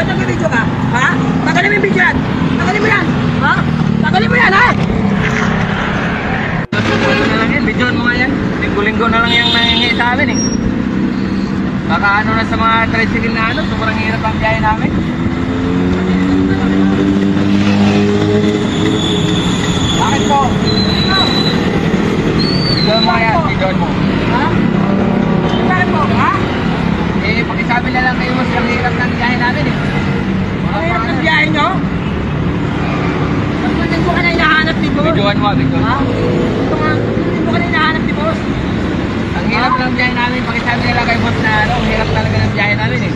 ba't nag-video ka? Ha? Tagalin mo yung video yan. Tagalin mo yan. Ha? Tagalin mo yan, ha? Lang yan, bidyoan mo nga yan. Linggo-linggo na lang yung nangingi sa amin eh. Baka ano na sa mga tricycle na ano, sobrang hirap ang biyahe namin. Bakit po? Bidyoan mo nga yan, bidyoan mo. Ha? Bakit po, ha? Eh, pakisabi na lang kayo mas ang hirap ng biyahe namin eh. Ang hirap ng biyahe nyo? Mas hindi ko ka na hinahanap mo, bidyoan Ha? mo. Ito nga, hindi ko ka na hinahanap ni boss. Ang hirap ng biyahe namin, pakisabi na lang kayo boss na ano, ang hirap talaga ng biyahe namin eh.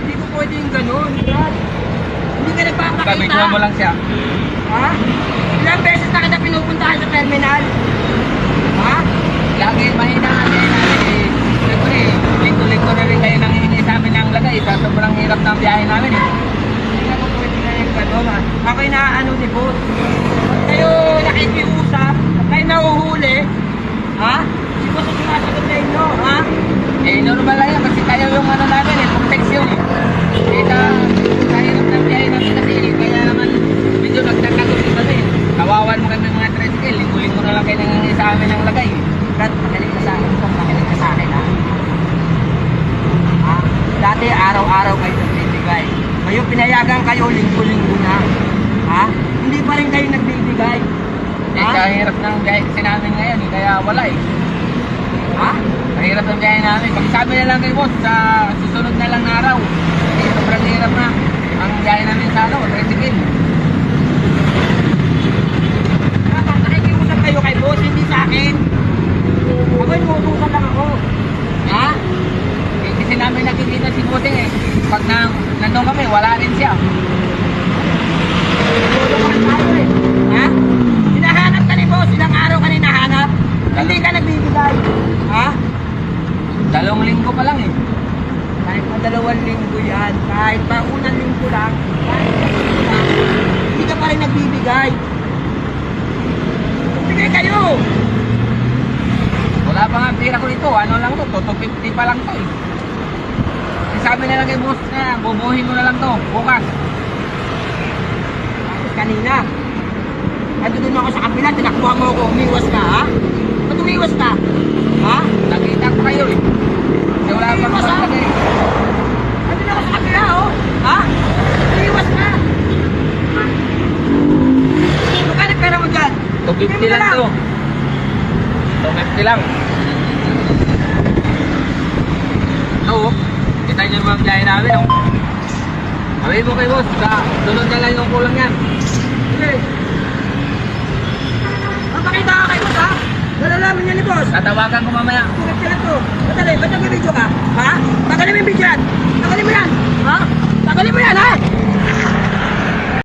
Hindi ko pwede yung ganun, Brad. Hindi ka nagpapakita. Bidyoan mo lang siya. Ha? Ilang beses na kita pinupuntahan sa terminal? Ha? Lagi mahina ang namin eh. Siyempre, linggo-linggo na rin kayo nangihingi sa amin ng lagay sa sobrang hirap ng biyahe namin eh. Hindi na po pwede na yung ganun, ha? Ako yung naaano ni boss. Nakikiusap, kayo nahuhuli, ha? Boss ang sumasagot sa inyo, ha? Eh, normal lang yan kasi tayo yung ano namin eh, protection eh. Eh, sa, sa hirap ng biyahe namin kasi eh, kaya naman medyo nagtatagot din kami. Kawawan mo kami mga tricycle, linggo-linggo na lang kayo nangihingi sa amin ng lagay eh. Brad, makinig ka sa akin. Ito, makinig ka sa akin, ha? Ha? Dati, araw-araw kayo nagbibigay. Ngayon, pinayagan kayo, linggo-linggo na. Ha? Hindi pa rin kayo nagbibigay. Eh, Ha? sa hirap ng biyahe kasi namin ngayon eh, kaya wala eh. Ha? Sa hirap ng biyahe namin. Pagsabi na lang kay boss, sa susunod na lang na araw. Eh, sobrang hirap na ang biyahe namin sa ano, tricycle. Nakikiusap kayo kay boss, hindi sa akin. Ako, inuutusan lang ako. Ha? Eh, kasi namin nakikita si Bote eh. Pag na, nandun kami, wala rin siya. Tutulungan tayo eh. Ha? Hinahanap ka ni boss, ilang araw ka hinahanap. Hindi ka nagbibigay. Ha? Dalawang linggo pa lang eh. Kahit pa dalawang linggo yan, kahit pa unang linggo lang, lang, hindi ka pa rin nagbibigay. Bigay kayo! Wala pa nga tira ko nito. Ano lang to, 250 pa lang to eh. Eh, Sabi na lang kay boss na, bubuhin mo na lang to, bukas. Tapos kanina, ando din ako sa kabila, tinakbuhan mo ako, umiwas ka, ha? Ba't umiwas ka? Ha? Nakita ko kayo eh. Kasi wala pa Umiwas, ha? naman eh. Ando din ako sa kabila, oh! Ha? Umiwas ka! Magkano pera mo dyan? 250 lang to. 250 lang. Oo. Kita niyo yung mga biyahe namin, oh. Sabi mo kay boss, sa sunod na lang yung kulang yan. Sige. Papakita ka kay boss, ha? Nalalaman niya ni boss. Tatawagan ko mamaya. Tulad ka na to. Madali, ba't ka? Yung